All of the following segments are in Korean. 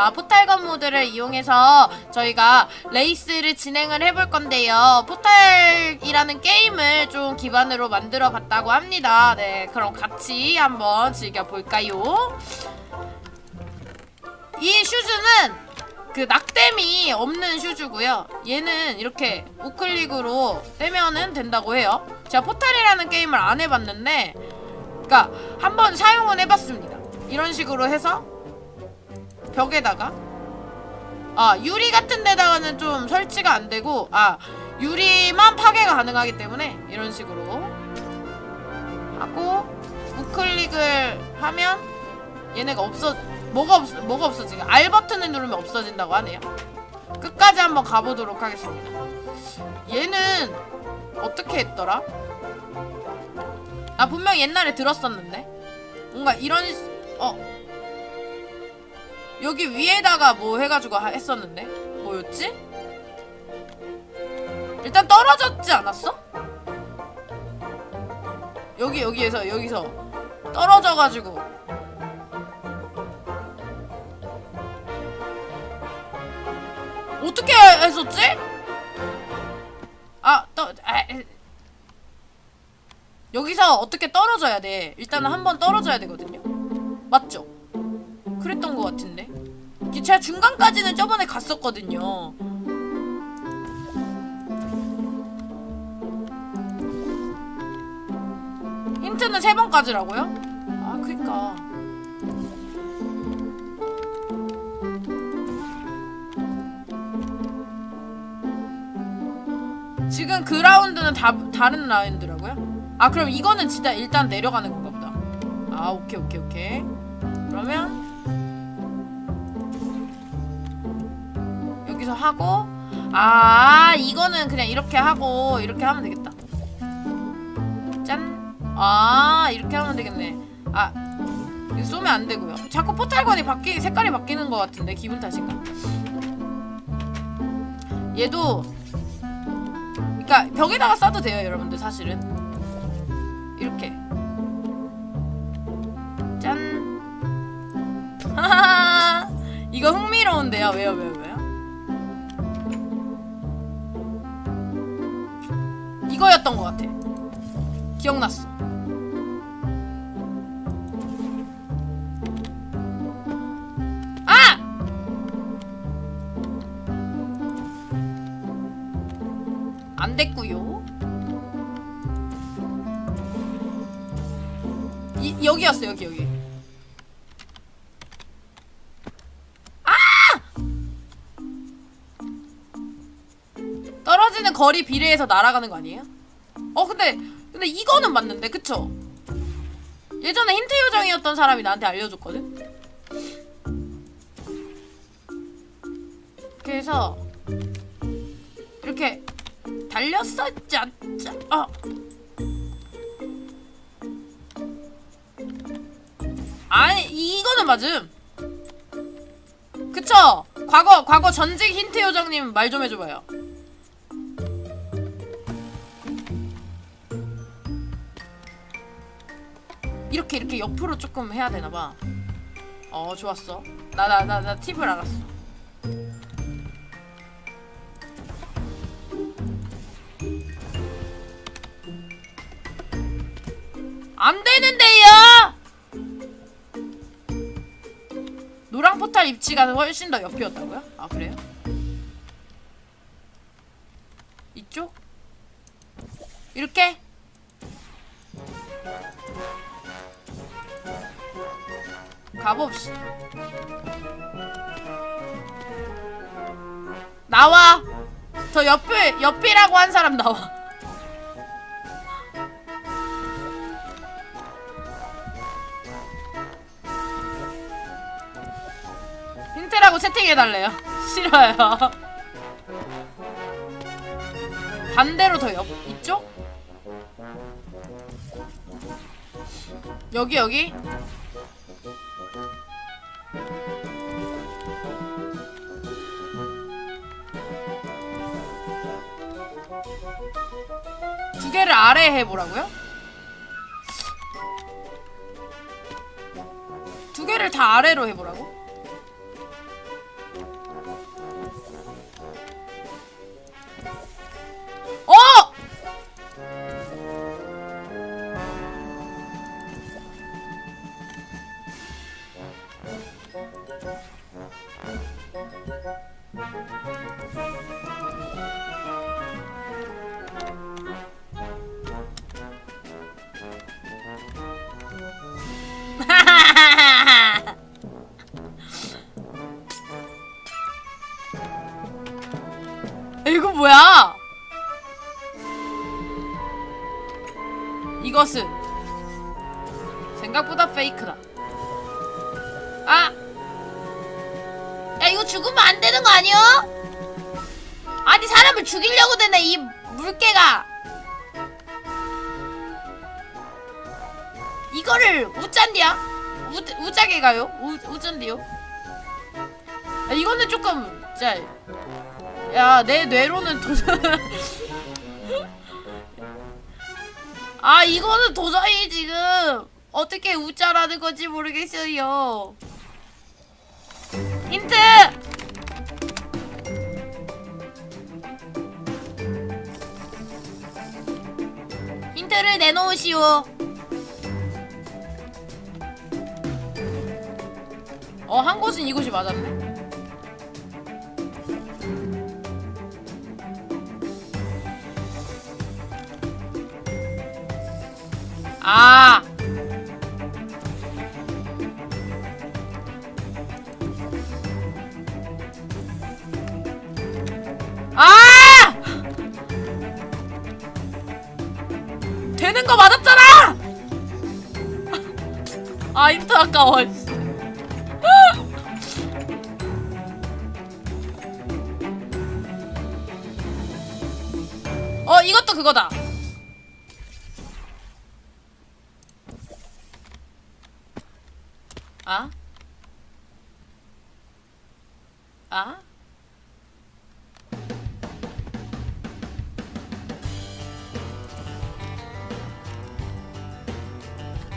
포탈 레이스입니다. 포탈 건 모드를 이용해서 저희가 레이스를 진행을 해볼 건데요. 포탈이라는 게임을 좀 기반으로 만들어 봤다고 합니다. 네, 그럼 같이 한번 즐겨볼까요? 이 슈즈는 그 낙댐이 없는 슈즈고요. 얘는 이렇게 우클릭으로 떼면은 된다고 해요. 제가 포탈이라는 게임을 안 해봤는데, 그러니까 한번 사용은 해봤습니다. 이런 식으로 해서 벽에다가 아 유리 같은 데다가는 좀 설치가 안 되고 아 유리만 파괴가 가능하기 때문에 이런 식으로 하고 우클릭을 하면 얘네가 없어 뭐가 없 뭐가 없어지가 R 버튼을 누르면 없어진다고 하네요. 끝까지 한번 가보도록 하겠습니다. 얘는 어떻게 했더라? 아 분명 옛날에 들었었는데 뭔가 이런 시- 어 여기 위에다가 뭐 해가지고 하- 했었는데 뭐였지? 일단 떨어졌지 않았어? 여기 여기에서 여기서 떨어져가지고 어떻게 했었지? 아, 떠, 아, 에. 여기서 어떻게 떨어져야 돼? 일단은 한번 떨어져야 되거든요. 맞죠? 그랬던 것 같은데. 제가 중간까지는 저번에 갔었거든요. 힌트는 세 번까지라고요? 아, 그니까. 지금 그 라운드는 다 다른 라운드라고요? 아 그럼 이거는 진짜 일단 내려가는 건가 보다. 아 오케이 오케이 오케이. 그러면 하고 아 이거는 그냥 이렇게 하고 이렇게 하면 되겠다. 짠. 아 이렇게 하면 되겠네. 아 이거 쏘면 안 되고요. 자꾸 포탈건이 바뀌 색깔이 바뀌는 것 같은데 기분 탓인가? 얘도 그러니까 벽에다가 쏴도 돼요, 여러분들 사실은. 이렇게. 짠. 이거 흥미로운데요. 왜요, 왜요, 이거였던 것 같아. 기억났어. 아! 안 됐고요. 이, 여기였어 여기 여기. 아! 떨어지는 거리 비례해서 날아가는 거 아니에요? 어 근데 근데 이거는 맞는데 그쵸? 예전에 힌트 요정이었던 사람이 나한테 알려줬거든. 그래서 이렇게 달렸었지 않자 어. 아니 이거는 맞음 그쵸 과거 과거 전직 힌트 요정님 말 좀 해줘봐요 이렇게 이렇게 옆으로 조금 해야 되나 봐 어 좋았어 나 나 나 나 팁을 알았어 안 되는데요! 노랑 포탈 입지가 훨씬 더 옆이었다고요? 아 그래요? 이쪽? 이렇게? 가봅시다. 나와! 저 옆에, 옆이라고 한 사람 나와. 힌트라고 채팅해달래요. 싫어요. 반대로 더 옆, 이쪽? 여기, 여기? 두 개를 아래에 해보라고요? 두 개를 다 아래로 해보라고? 어! 생각보다 페이크다. 아! 야 이거 죽으면 안 되는 거 아니야? 아니 사람을 죽이려고 되네 이 물개가. 이거를 우짠디야? 우 우짜게 가요? 우 우짠디요? 아, 이거는 조금 진짜 야, 내 뇌로는 도저히 아, 이거는 도저히 지금 어떻게 웃자라는 건지 모르겠어요. 힌트! 힌트를 내놓으시오. 어, 한 곳은 이곳이 맞았네. 아. 아! 어, 이것도 그거다. 아? 아?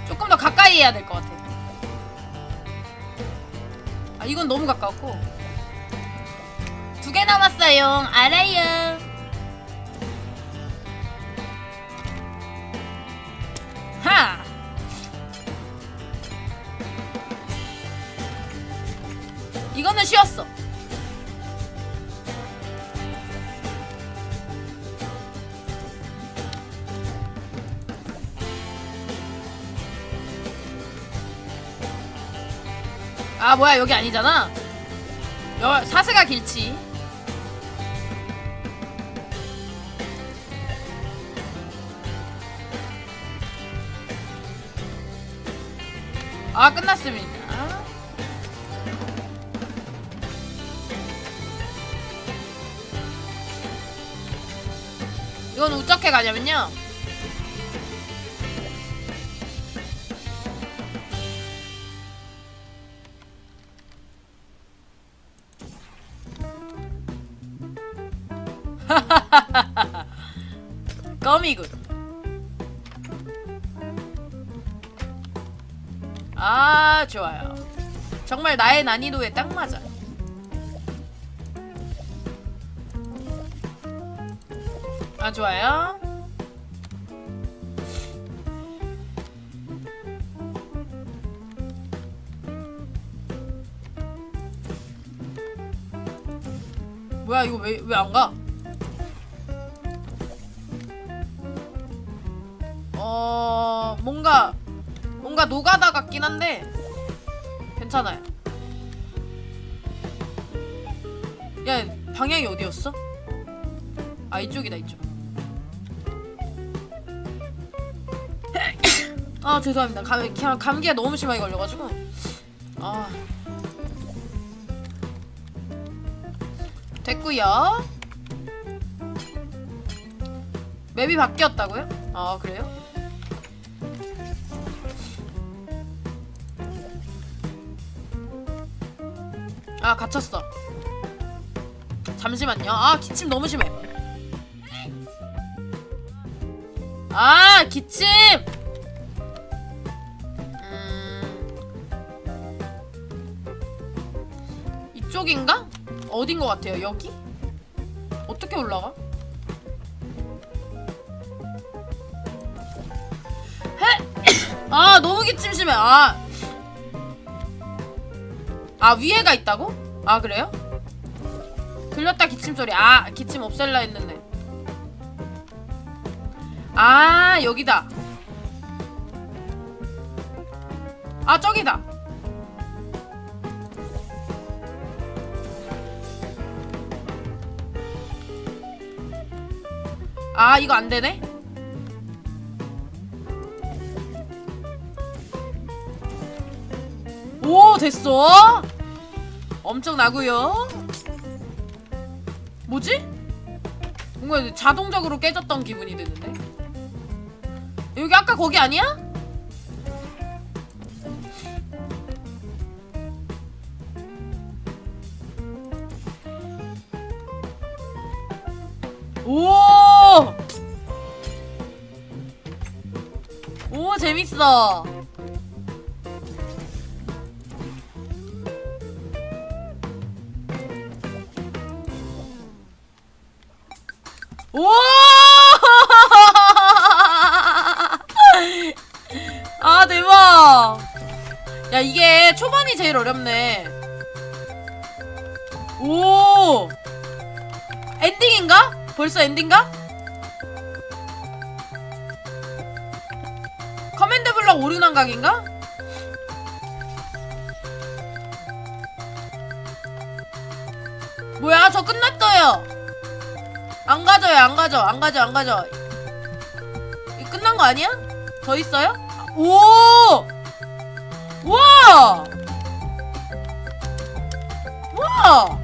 조금 더 가까이 해야 될 것 같아. 아, 이건 너무 가까웠고. 두 개 남았어요. 알아요. 이거는 쉬웠어. 아 뭐야 여기 아니잖아. 여 사스가 길치. 아 끝났습니다. 이건 어떻게 가냐면요. 껌이군. 아, 좋아요. 정말 나의 난이도에 딱 맞아. 아, 좋아요. 뭐야, 이거 왜, 왜 안 가? 어, 뭔가, 뭔가 노가다 같긴 한데, 괜찮아요. 야, 방향이 어디였어? 아, 이쪽이다, 이쪽. 아, 죄송합니다. 감, 감, 감기가 너무 심하게 걸려가지고. 아. 됐고요 맵이 바뀌었다고요? 아, 그래요? 아 갇혔어 잠시만요 아 기침 너무 심해 아 기침 이쪽인가? 어딘 것 같아요 여기? 어떻게 올라가? 헤! 아 너무 기침심해 아. 아 위에가 있다고? 아 그래요? 들렸다 기침 소리 아 기침 없앨라 했는데 아 여기다 아 저기다 아 이거 안 되네 오 됐어 엄청나고요 뭐지? 뭔가 자동적으로 깨졌던 기분이 드는데 여기 아까 거기 아니야? 오! 재밌어. 오! 아, 대박. 야, 이게 초반이 제일 어렵네. 오! 엔딩인가? 벌써 엔딩가? 블럭 오류난 각인가? 뭐야 저 끝났어요 안 가져요 안 가져 안 가져 안 가져 이 끝난 거 아니야? 더 있어요? 오! 와! 와!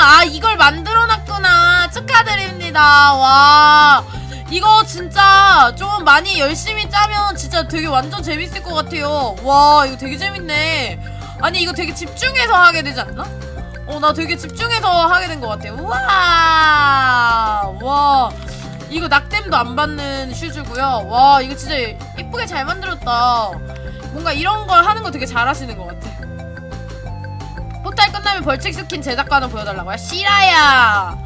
아, 이걸 만들어 놨구나. 축하드립니다. 와. 이거 진짜 좀 많이 열심히 짜면 진짜 되게 완전 재밌을 것 같아요. 와, 이거 되게 재밌네. 아니, 이거 되게 집중해서 하게 되지 않나? 어, 나 되게 집중해서 하게 된 것 같아요. 우와! 와. 이거 낙댐도 안 받는 슈즈고요. 와, 이거 진짜 이쁘게 잘 만들었다. 뭔가 이런 걸 하는 거 되게 잘하시는 것 같아. 포탈 끝나면 벌칙 스킨 제작관을 보여달라고요? 실화야.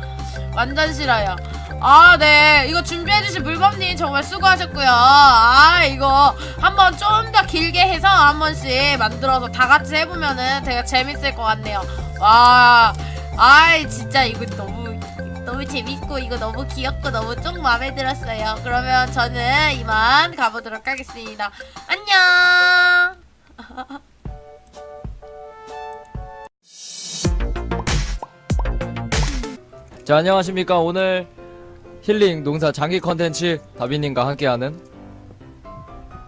완전 실화야. 아 네. 이거 준비해주신 물범님 정말 수고하셨고요. 아 이거 한번 좀 더 길게 해서 한 번씩 만들어서 다 같이 해보면은 되게 재밌을 것 같네요. 와. 아이 진짜 이거 너무 너무 재밌고 이거 너무 귀엽고 너무 좀 마음에 들었어요. 그러면 저는 이만 가보도록 하겠습니다. 안녕 자 안녕하십니까. 오늘 힐링 농사 장기 컨텐츠 다비님과 함께하는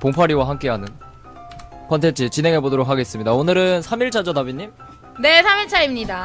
봉파리와 함께하는 컨텐츠 진행해 보도록 하겠습니다. 오늘은 3일차죠 다비님? 네 3일차입니다